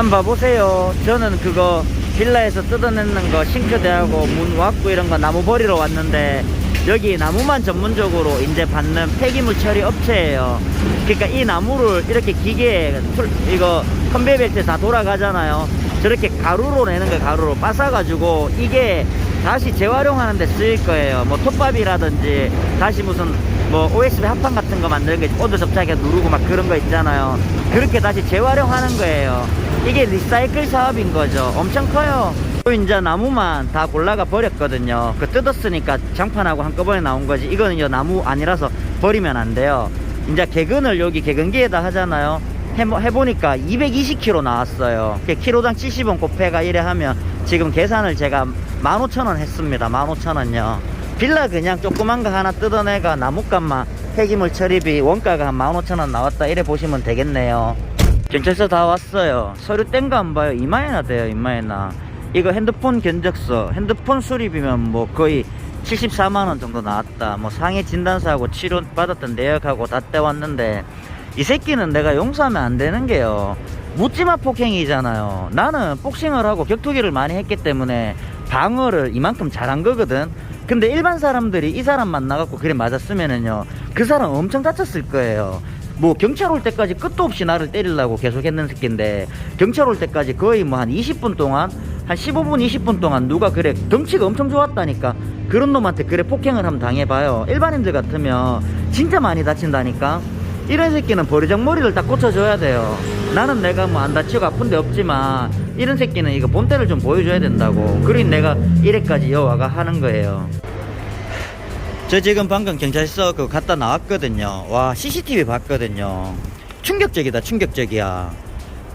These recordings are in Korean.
한번 봐보세요. 저는 그거 빌라에서 뜯어내는 거 싱크대하고 문 왁구 이런 거 나무 버리러 왔는데 여기 나무만 전문적으로 이제 받는 폐기물 처리 업체예요. 그러니까 이 나무를 이렇게 기계에 풀- 이거 컨베이어 벨트 다 돌아가잖아요. 저렇게 가루로 내는 거 가루로 빠싸가지고 이게 다시 재활용하는 데 쓰일 거예요. 뭐 톱밥이라든지 다시 무슨 뭐 OSB 합판 같은 거 만드는 거 온도 접착해 누르고 막 그런 거 있잖아요. 그렇게 다시 재활용하는 거예요. 이게 리사이클 사업인 거죠. 엄청 커요. 또 이제 나무만 다 골라가 버렸거든요. 그 뜯었으니까 장판하고 한꺼번에 나온 거지. 이거는 이제 나무 아니라서 버리면 안 돼요. 이제 개근을 여기 개근기에다 하잖아요. 해보, 해보니까 220kg 나왔어요. 키로당 70원 곱해가 이래 하면 지금 계산을 제가 15,000원 했습니다. 15,000원요. 빌라 그냥 조그만 거 하나 뜯어내가 나무값만 폐기물 처리비 원가가 한 15,000원 나왔다 이래 보시면 되겠네요. 경찰서 다 왔어요. 서류 뗀 거 안 봐요. 이마에나 돼요. 이마에나. 이거 핸드폰 견적서, 핸드폰 수리비면 뭐 거의 74만원 정도 나왔다. 뭐 상해 진단서하고 치료 받았던 내역하고 다 떼왔는데 이 새끼는 내가 용서하면 안 되는 게요. 묻지마 폭행이잖아요. 나는 복싱을 하고 격투기를 많이 했기 때문에 방어를 이만큼 잘한 거거든. 근데 일반 사람들이 이 사람 만나갖고 그래 맞았으면은요, 그 사람 엄청 다쳤을 거예요. 뭐 경찰 올 때까지 끝도 없이 나를 때리려고 계속 했는 새끼인데 경찰 올 때까지 거의 뭐 한 20분 동안 한 15분 20분 동안 누가 그래 덩치가 엄청 좋았다니까 그런 놈한테 그래 폭행을 한번 당해봐요 일반인들 같으면 진짜 많이 다친다니까 이런 새끼는 버리장 머리를 딱 꽂혀줘야 돼요 나는 내가 뭐 안 다치고 아픈 데 없지만 이런 새끼는 이거 본때를 좀 보여줘야 된다고 그러니 내가 이래까지 여와가 하는 거예요 저 지금 방금 경찰서 그 갔다 나왔거든요. 와, CCTV 봤거든요. 충격적이다, 충격적이야.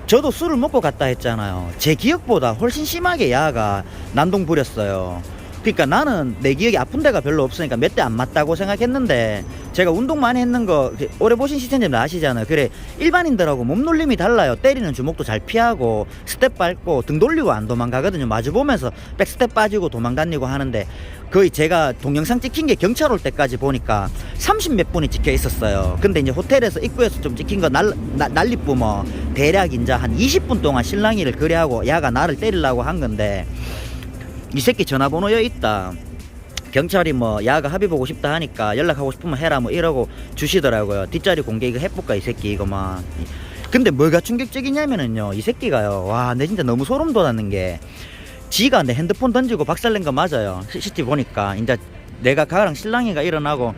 저도 술을 먹고 갔다 했잖아요. 제 기억보다 훨씬 심하게 야가 난동 부렸어요. 그러니까 나는 내 기억이 아픈 데가 별로 없으니까 몇 대 안 맞다고 생각했는데 제가 운동 많이 했는 거 오래 보신 시청자들 아시잖아요. 그래 일반인들하고 몸놀림이 달라요. 때리는 주먹도 잘 피하고 스텝 밟고 등 돌리고 안 도망가거든요. 마주 보면서 백스텝 빠지고 도망 다니고 하는데 거의 제가 동영상 찍힌 게 경찰 올 때까지 보니까 30 몇 분이 찍혀 있었어요. 근데 이제 호텔에서 입구에서 좀 찍힌 거 날, 나- 난리 뿜어 대략 이제 한 20분 동안 신랑이를 그래하고 야가 나를 때리려고 한 건데 이 새끼 전화번호 여 있다. 경찰이 뭐 야가 합의 보고 싶다 하니까 연락하고 싶으면 해라 뭐 이러고 주시더라고요. 뒷자리 공개 이거 해볼까 이 새끼 이거만. 근데 뭐가 충격적이냐면은요 이 새끼가요 와 내 진짜 너무 소름 돋았는 게 지가 내 핸드폰 던지고 박살낸 거 맞아요. CCTV 보니까 이제 내가 가랑 신랑이가 일어나고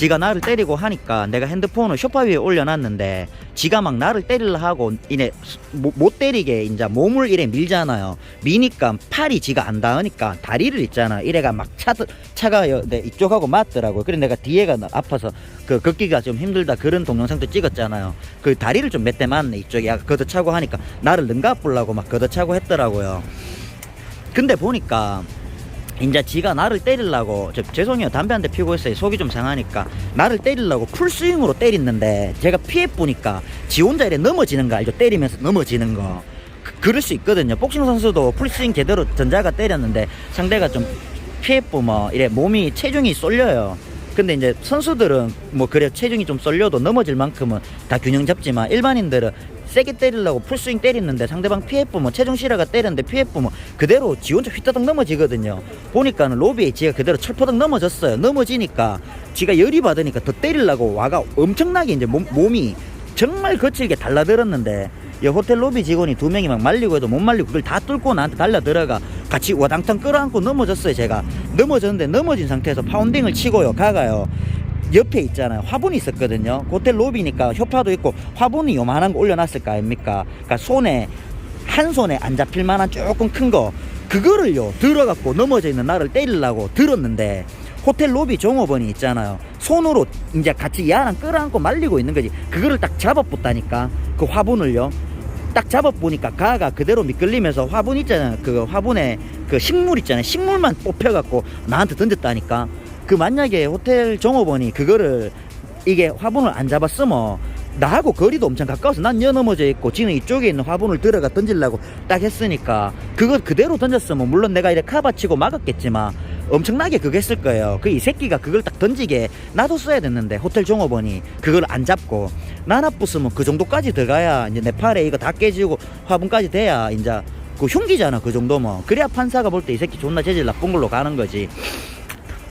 지가 나를 때리고 하니까 내가 핸드폰을 소파 위에 올려놨는데 지가 막 나를 때리려 하고 이내 못, 못 때리게 이제 몸을 이래 밀잖아요. 미니까 팔이 지가 안 닿으니까 다리를 있잖아. 이래가 막 차, 차가 여- 내 이쪽하고 맞더라고요. 그래 내가 뒤에가 나- 아파서 그 걷기가 좀 힘들다 그런 동영상도 찍었잖아요. 그 다리를 좀 몇 대 맞네 이쪽에 약간 걷어차고 하니까 나를 능가 뿌려고 막 걷어차고 했더라고요. 근데 보니까 이제 지가 나를 때리려고 저 죄송해요. 담배 한 대 피고 있어요. 속이 좀 상하니까. 나를 때리려고 풀스윙으로 때리는데 제가 피해 보니까 지 혼자 이래 넘어지는 거 알죠? 때리면서 넘어지는 거. 그, 그럴 수 있거든요. 복싱 선수도 풀스윙 제대로 전자가 때렸는데 상대가 좀 피해 보면 이래 몸이 체중이 쏠려요. 근데 이제 선수들은 뭐 그래 체중이 좀 쏠려도 넘어질 만큼은 다 균형 잡지만 일반인들은 세게 때리려고 풀스윙 때리는데 상대방 피해 보면 체중 실화가 때렸는데 피해 보면 그대로 지 혼자 휘따닥 넘어지거든요. 보니까는 로비에 지가 그대로 철퍼덕 넘어졌어요. 넘어지니까 지가 열이 받으니까 더 때리려고 와가 엄청나게 이제 몸, 몸이 정말 거칠게 달라들었는데 이 호텔 로비 직원이 두 명이 막 말리고 해도 못 말리고 그걸 다 뚫고 나한테 달려들어가 같이 와당탕 끌어안고 넘어졌어요 제가 넘어졌는데 넘어진 상태에서 파운딩을 치고요 가가요 옆에 있잖아요. 화분이 있었거든요. 호텔 로비니까 효파도 있고 화분이 요만한 거 올려놨을 거 아닙니까? 그러니까 손에 한 손에 안 잡힐 만한 조금 큰 거 그거를요 들어갖고 넘어져 있는 나를 때리려고 들었는데 호텔 로비 종업원이 있잖아요. 손으로 이제 같이 야랑 끌어안고 말리고 있는 거지. 그거를 딱 잡아붙다니까 그 화분을요. 딱 잡아보니까 가가 그대로 미끌리면서 화분 있잖아요. 그 화분에 그 식물 있잖아요. 식물만 뽑혀갖고 나한테 던졌다니까. 그 만약에 호텔 종업원이 그거를 이게 화분을 안 잡았으면 나하고 거리도 엄청 가까워서 난 여 넘어져 있고 지는 이쪽에 있는 화분을 들어가 던지려고 딱 했으니까 그거 그대로 던졌으면 물론 내가 이렇게 카바치고 막았겠지만 엄청나게 그거 했을 거예요. 그 이 새끼가 그걸 딱 던지게 나도 써야 됐는데 호텔 종업원이 그걸 안 잡고 나나 부수면 그 정도까지 들어가야 이제 내 팔에 이거 다 깨지고 화분까지 돼야 이제 그 흉기잖아 그 정도면 그래야 판사가 볼 때 이 새끼 존나 재질 나쁜 걸로 가는 거지.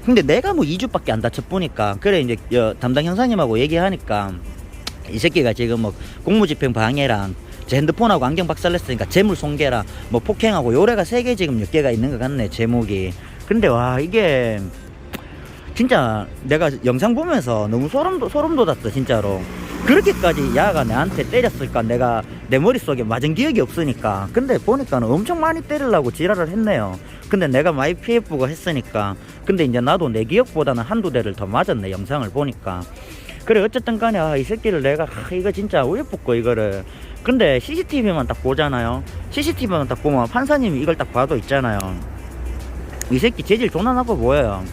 근데 내가 뭐 2주밖에 안 다쳤보니까 그래 이제 여, 담당 형사님하고 얘기하니까 이 새끼가 지금 뭐 공무집행 방해랑 제 핸드폰하고 안경 박살냈으니까 재물 손괴랑 뭐 폭행하고 요래가 세 개 지금 몇 개가 있는 것 같네 제목이. 근데 와 이게 진짜 내가 영상 보면서 너무 소름, 돋- 소름 돋았어 진짜로 그렇게까지 야가 나한테 때렸을까? 내가 내 머릿속에 맞은 기억이 없으니까. 근데 보니까 는 엄청 많이 때리려고 지랄을 했네요. 근데 내가 많이 피해보고 했으니까. 근데 이제 나도 내 기억보다는 한두 대를 더 맞았네 영상을 보니까. 그래 어쨌든 간에 아, 이 새끼를 내가 아, 이거 진짜 우유붙고 이거를. 근데 CCTV만 딱 보잖아요. CCTV만 딱 보면 판사님이 이걸 딱 봐도 있잖아요. 이 새끼 재질 존나 나빠 보여요.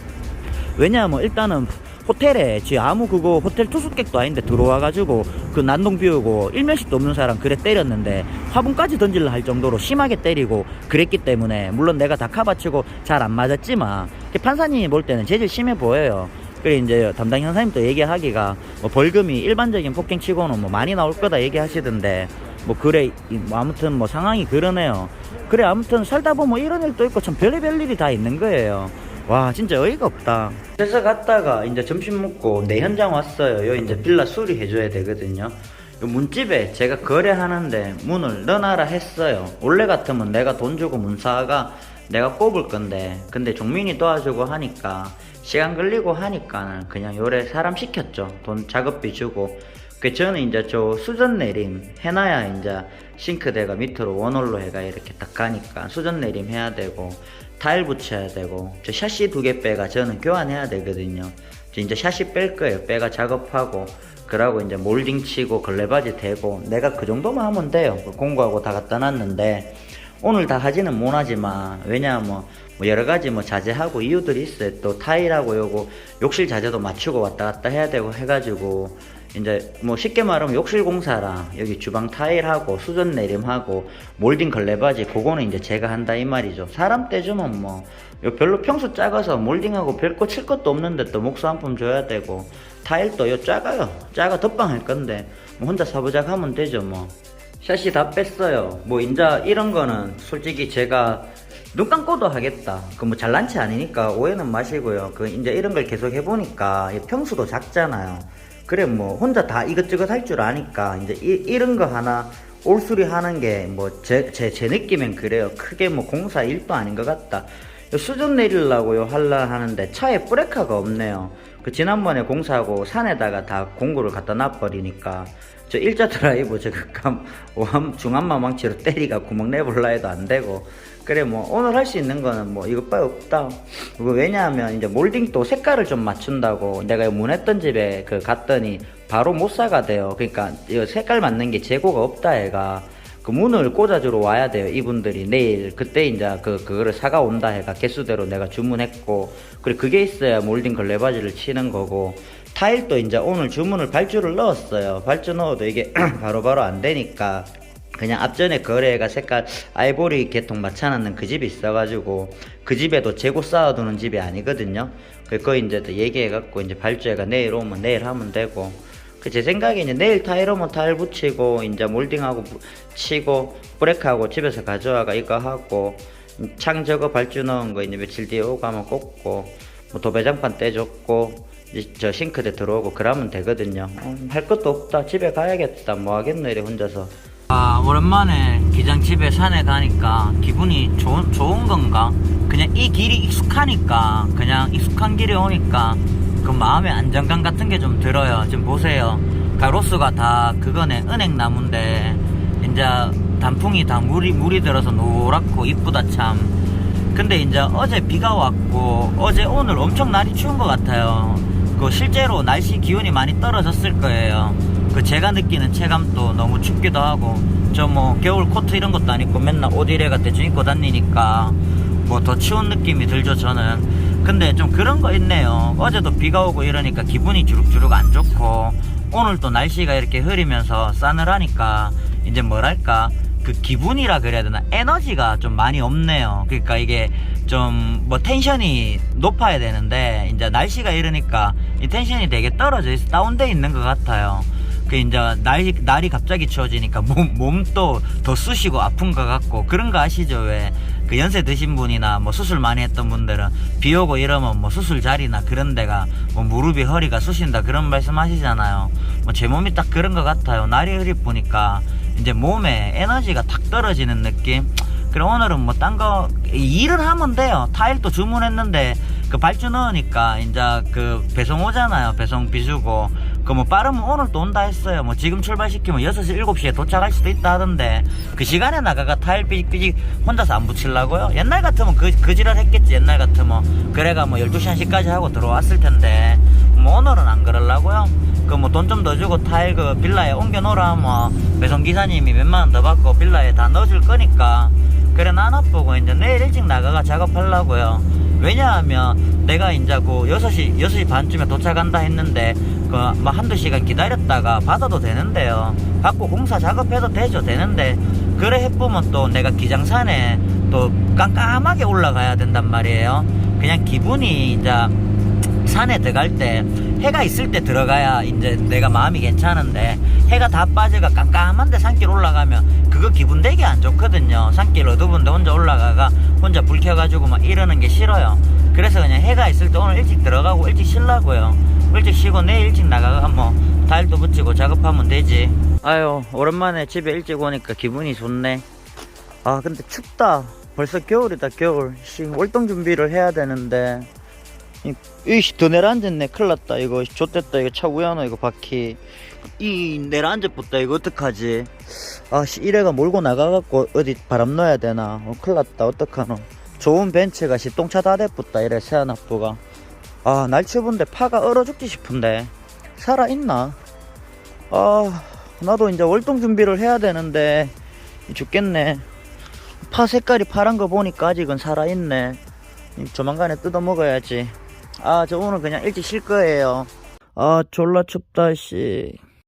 왜냐하면 일단은 호텔에 지 아무 그거 호텔 투숙객도 아닌데 들어와가지고 그 난동 비우고 일면식도 없는 사람 그래 때렸는데 화분까지 던질라 할 정도로 심하게 때리고 그랬기 때문에 물론 내가 다 카바치고 잘 안 맞았지만 그 판사님이 볼 때는 재질 심해 보여요. 그래 이제 담당 형사님도 얘기하기가 뭐 벌금이 일반적인 폭행치고는 뭐 많이 나올 거다 얘기하시던데 뭐 그래 이- 뭐 아무튼 뭐 상황이 그러네요. 그래 아무튼 살다 보면 이런 일도 있고 참 별의별 일이 다 있는 거예요. 와 진짜 어이가 없다. 그래서 갔다가 이제 점심 먹고 내 현장 왔어요. 요 이제 빌라 수리해줘야 되거든요. 요 문집에 제가 거래하는데 문을 넣어놔라 했어요. 원래 같으면 내가 돈 주고 문사가 내가 꼽을 건데 근데 종민이 도와주고 하니까 시간 걸리고 하니까는 그냥 요래 사람 시켰죠. 돈 작업비 주고 그 저는 이제 저 수전 내림 해놔야 이제 싱크대가 밑으로 원홀로 해가 이렇게 딱 가니까 수전 내림 해야 되고 타일 붙여야 되고 저 샤시 두 개 빼가 저는 교환해야 되거든요. 저 이제 샤시 뺄 거예요. 빼가 작업하고 그러고 이제 몰딩 치고 걸레바지 대고 내가 그 정도만 하면 돼요. 그 공구하고 다 갖다 놨는데 오늘 다 하지는 못하지만 왜냐하면 뭐 여러 가지 뭐 자재하고 이유들이 있어요. 또 타일하고 요거 욕실 자재도 맞추고 왔다 갔다 해야 되고 해가지고 이제 뭐 쉽게 말하면 욕실 공사랑 여기 주방 타일하고 수전 내림하고 몰딩 걸레바지 그거는 이제 제가 한다 이 말이죠. 사람 떼주면 뭐요 별로 평수 작아서 몰딩하고 별거 칠 것도 없는데 또 목수 한푼 줘야 되고 타일도 요 작아요. 작아 덧방 할 건데 뭐 혼자 사부작 하면 되죠 뭐. 샷이 다 뺐어요. 뭐 인자 이런 거는 솔직히 제가 눈 감고도 하겠다. 그 뭐 잘난 체 아니니까 오해는 마시고요. 그 이제 이런 걸 계속 해보니까 이 평수도 작잖아요. 그래 뭐 혼자 다 이것저것 할 줄 아니까 이제 이, 이런 거 하나 올수리 하는 게 뭐 제 제 제 느낌엔 그래요. 크게 뭐 공사 일도 아닌 것 같다. 요 수전 내리려고요 할라 하는데 차에 브레이크가 없네요. 그 지난번에 공사하고 산에다가 다 공구를 갖다 놔버리니까 저 일자 드라이브 저 극감 오함 중함마 망치로 때리가 구멍 내볼라 해도 안 되고. 그래 뭐 오늘 할 수 있는 거는 뭐 이것밖에 없다. 그거 왜냐하면 이제 몰딩도 색깔을 좀 맞춘다고 내가 문했던 집에 그 갔더니 바로 못 사가 돼요. 그러니까 이 색깔 맞는 게 재고가 없다 애가 그 문을 꽂아주러 와야 돼요 이분들이. 내일 그때 이제 그 그거를 사가 온다 해가 개수대로 내가 주문했고 그리고 그게 있어야 몰딩 걸레바지를 치는 거고 타일도 이제 오늘 주문을 발주를 넣었어요. 발주 넣어도 이게 바로바로 안 되니까 그냥 앞전에 거래가 색깔 아이보리 계통 맞춰놨는 그 집이 있어가지고 그 집에도 재고 쌓아두는 집이 아니거든요. 그거 이제 또 얘기해갖고 이제 발주해가 내일 오면 내일 하면 되고 그 제 생각에 이제 내일 타일 오면 타일 붙이고 이제 몰딩하고 부- 치고 브레이크하고 집에서 가져와가 이거 하고 창 저거 발주 넣은 거 이제 며칠 뒤에 오고 하면 꽂고 뭐 도배장판 떼줬고 저 싱크대 들어오고 그러면 되거든요. 어, 할 것도 없다. 집에 가야겠다. 뭐 하겠노 이래 혼자서. 아 오랜만에 기장집에 산에 가니까 기분이 좋, 좋은 건가? 그냥 이 길이 익숙하니까 그냥 익숙한 길에 오니까 그 마음의 안정감 같은 게 좀 들어요. 지금 보세요. 가로수가 다 그거네 은행나무인데 이제 단풍이 다 물이 물이 들어서 노랗고 이쁘다 참. 근데 이제 어제 비가 왔고 어제 오늘 엄청 날이 추운 것 같아요. 그 실제로 날씨 기온이 많이 떨어졌을 거예요. 그 제가 느끼는 체감도 너무 춥기도 하고 저 뭐 겨울 코트 이런 것도 안 입고 맨날 옷 이래가 대충 입고 다니니까 뭐 더 추운 느낌이 들죠 저는. 근데 좀 그런 거 있네요. 어제도 비가 오고 이러니까 기분이 주룩주룩 안 좋고 오늘 또 날씨가 이렇게 흐리면서 싸늘하니까 이제 뭐랄까 그 기분이라 그래야 되나 에너지가 좀 많이 없네요. 그러니까 이게 좀 뭐 텐션이 높아야 되는데 이제 날씨가 이러니까 이 텐션이 되게 떨어져 있어 다운돼 있는 것 같아요. 그 이제 날이 날이 갑자기 추워지니까 몸 몸도 더 쑤시고 아픈 것 같고 그런 거 아시죠? 왜 그 연세 드신 분이나 뭐 수술 많이 했던 분들은 비 오고 이러면 뭐 수술 자리나 그런 데가 뭐 무릎이 허리가 쑤신다 그런 말씀 하시잖아요. 뭐 제 몸이 딱 그런 것 같아요. 날이 흐리 보니까 이제 몸에 에너지가 탁 떨어지는 느낌. 그럼 오늘은 뭐 딴 거 일을 하면 돼요. 타일도 주문했는데 그 발주 넣으니까 이제 그 배송 오잖아요. 배송 비주고 그 뭐 빠르면 오늘 또 온다 했어요. 뭐 지금 출발시키면 6시 7시에 도착할 수도 있다 하던데 그 시간에 나가가 타일 삐직삐직 혼자서 안 붙이려고요? 옛날 같으면 그, 그 지랄 했겠지 옛날 같으면 그래가 뭐 12시 1시까지 하고 들어왔을 텐데 뭐 오늘은 안 그러려고요? 그 뭐 돈 좀 더 주고 타일 그 빌라에 옮겨 놓으라 하면 배송 기사님이 몇만 원 더 받고 빌라에 다 넣어줄 거니까 그래 난 아프고 이제 내일 일찍 나가가 작업하려고요 왜냐하면 내가 이제 그 6시 6시 반쯤에 도착한다 했는데 그뭐 한두 시간 기다렸다가 받아도 되는데요. 받고 공사 작업해도 되죠 되는데. 그래 해보면 또 내가 기장산에 또 깜깜하게 올라가야 된단 말이에요. 그냥 기분이 이제 산에 들어갈 때 해가 있을 때 들어가야 이제 내가 마음이 괜찮은데 해가 다 빠져가 깜깜한데 산길 올라가면 그거 기분 되게 안 좋거든요. 산길 어두운데 혼자 올라가가 혼자 불 켜가지고 막 이러는 게 싫어요. 그래서 그냥 해가 있을 때 오늘 일찍 들어가고 일찍 쉬려고요 일찍 쉬고 내일 일찍 나가가 뭐 타일도 붙이고 작업하면 되지. 아유 오랜만에 집에 일찍 오니까 기분이 좋네. 아 근데 춥다. 벌써 겨울이다 겨울. 씨 월동 준비를 해야 되는데. 이- 이씨 더 내려앉았네. 큰일 났다. 이거 좆됐다. 이거 차 우연호 이거 바퀴. 이 내려앉았다. 이거 어떡하지? 아씨 이래가 몰고 나가갖고 어디 바람 넣어야 되나. 어, 큰일 났다. 어떡하노. 좋은 벤츠가 씨 똥차 다 됐다. 이래 세안압부가 아날 추운데 파가 얼어 죽지 싶은데. 살아있나? 아 나도 이제 월동 준비를 해야 되는데 죽겠네. 파 색깔이 파란 거 보니까 아직은 살아있네. 조만간에 뜯어 먹어야지. 아 저 오늘 그냥 일찍 쉴 거예요. 아 졸라 춥다 씨